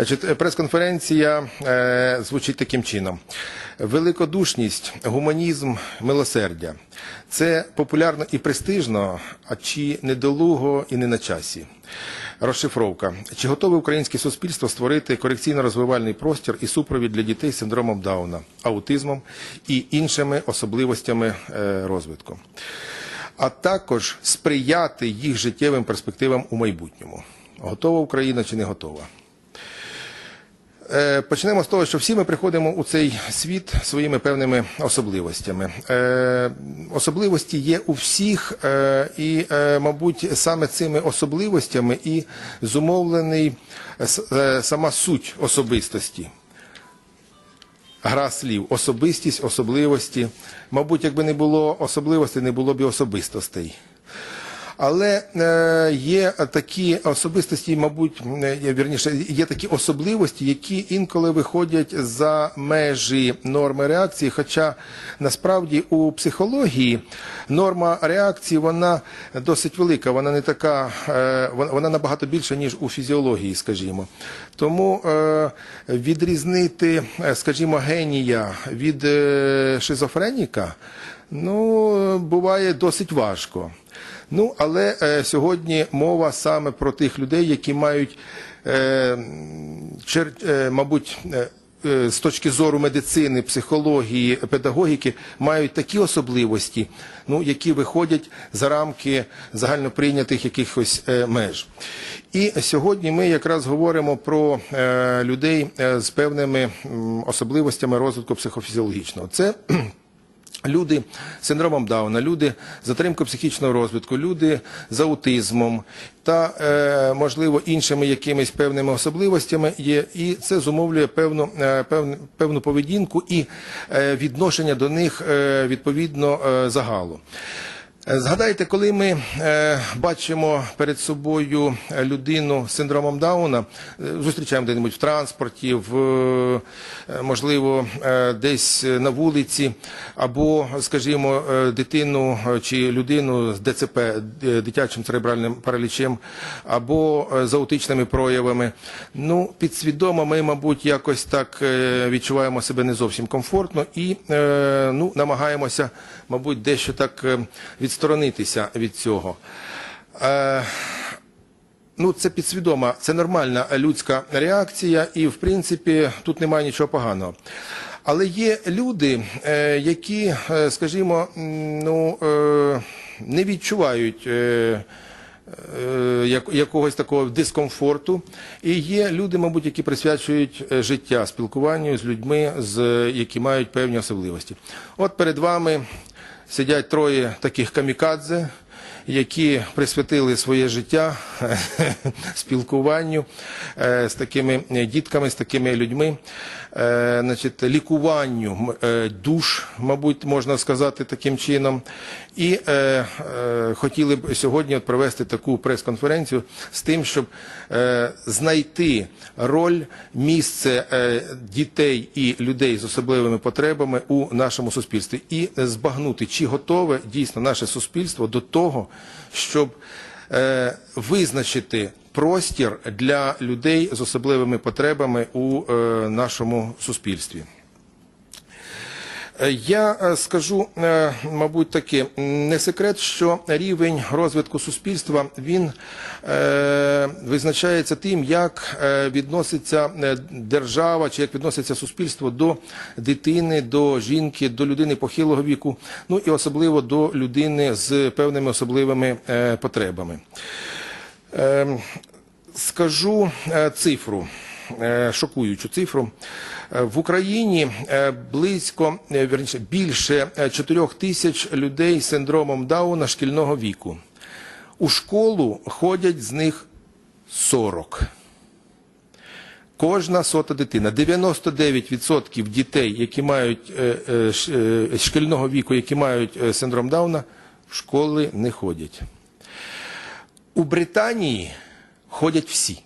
Значить, прес-конференція е, звучить таким чином: великодушність, гуманізм, милосердя це популярно і престижно, а чи недолуго і не на часі. Розшифровка. Чи готове українське суспільство створити корекційно-розвивальний простір і супровід для дітей з синдромом Дауна, аутизмом і іншими особливостями е, розвитку? а також сприяти їх життєвим перспективам у майбутньому. Готова Україна чи не готова? Е, Почнемо з того, що всі ми приходимо у цей світ своїми певними особливостями. Е, Особливості є у всіх, е, і, мабуть, саме цими особливостями і зумовлений сама суть особистості. Гра слів, особистість, особливості. Мабуть, якби не було особливостей, не було б і особистостей. Але е, є такі особистості, мабуть, е, вірніше, є такі особливості, які інколи виходять за межі норми реакції. Хоча насправді у психології норма реакції вона досить велика, вона не така, е, вона, набагато більша, ніж у фізіології, скажімо. Тому відрізнити, скажімо, генія від шизофреніка, ну, буває досить важко. Ну, але е, сьогодні мова саме про тих людей, які мають, е, чер, е, мабуть, е, е, з точки зору медицини, психології, педагогіки, мають такі особливості, ну, які виходять за рамки загальноприйнятих якихось е, меж. І сьогодні ми якраз говоримо про людей з певними особливостями розвитку психофізіологічного. Це Люди з синдромом Дауна, люди з затримкою психічного розвитку, люди з аутизмом та, е, можливо, іншими якимись певними особливостями є, і це зумовлює певну, е, певну, певну поведінку і е, відношення до них відповідно загалу. Е, Згадайте, коли ми е, бачимо перед собою людину з синдромом Дауна, е, зустрічаємо де-небудь в транспорті, в, е, можливо, е, десь на вулиці, або, скажімо, е, дитину е, чи людину з ДЦП, е, дитячим церебральним паралічем, або е, з аутичними проявами. Ну, підсвідомо ми, мабуть, якось так е, відчуваємо себе не зовсім комфортно і е, ну, намагаємося, мабуть, дещо так е, відсторонитися від цього. Е, Ну, це підсвідома, це нормальна людська реакція, і в принципі тут немає нічого поганого. Але є люди, е, які, е, скажімо, ну, е, не відчувають. якогось такого дискомфорту. І є люди, мабуть, які присвячують життя спілкуванню з людьми, з, які мають певні особливості. От перед вами сидять троє таких камікадзе, які присвятили своє життя спілкуванню е, з такими дітками, з такими людьми, е, значить, лікуванню е, душ, мабуть, можна сказати таким чином. І хотіли б сьогодні провести таку прес-конференцію з тим, щоб знайти роль, місце дітей і людей з особливими потребами у нашому суспільстві і збагнути, чи готове дійсно наше суспільство до того, щоб е, визначити простір для людей з особливими потребами у е, нашому суспільстві. Е, Я е, скажу, е, мабуть, таке, не секрет, що рівень розвитку суспільства він визначається тим, як відноситься держава чи як відноситься суспільство до дитини, до жінки, до людини похилого віку, ну і особливо до людини з певними особливими потребами. Ем, Скажу цифру, шокуючу цифру. Е, В Україні е, близько, е, вірніше, більше 4 тисяч людей з синдромом Дауна шкільного віку. У школу ходять з них 40. Кожна сота дитина, 99% дітей, які мають е, е, е, шкільного віку, які мають е, синдром Дауна, в школи не ходять. У Британії ходять всі.